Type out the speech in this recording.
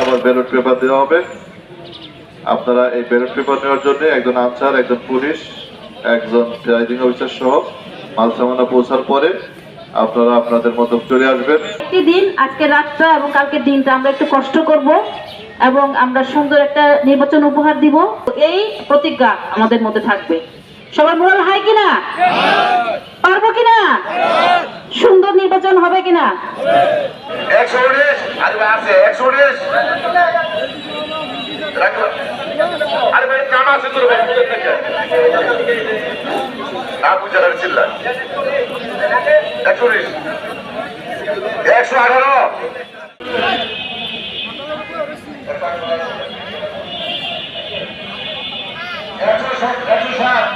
আপনার ballot paper দেওয়া হবে। আপনারা এই ব্যালট পেপার নেওয়ার জন্য একজন আনসার একজন পুলিশ একজন প্রাইজিং অফিসার সহ মালসামানা পৌঁছার পরে আপনারা আপনাদের মতো চলে আসবেন। একটি দিন আজকে রাতটা এবং কালকের দিনটা আমরা একটু কষ্ট করব এবং আমরা সুন্দর একটা নির্বাচন উপহার দিব। এই প্রতিজ্ঞা আমাদের মধ্যে থাকবে। সবার মোরাল হাই কিনা? পারব কিনা? সুন্দর নির্বাচন হবে কিনা? আছে, একশো উনিশ আরে ভাই কাম আছে তোর ভাই না বুঝে রাখি চিল্লা। একশো উনিশ একশো আঠারো। একশো সাত একশো সাত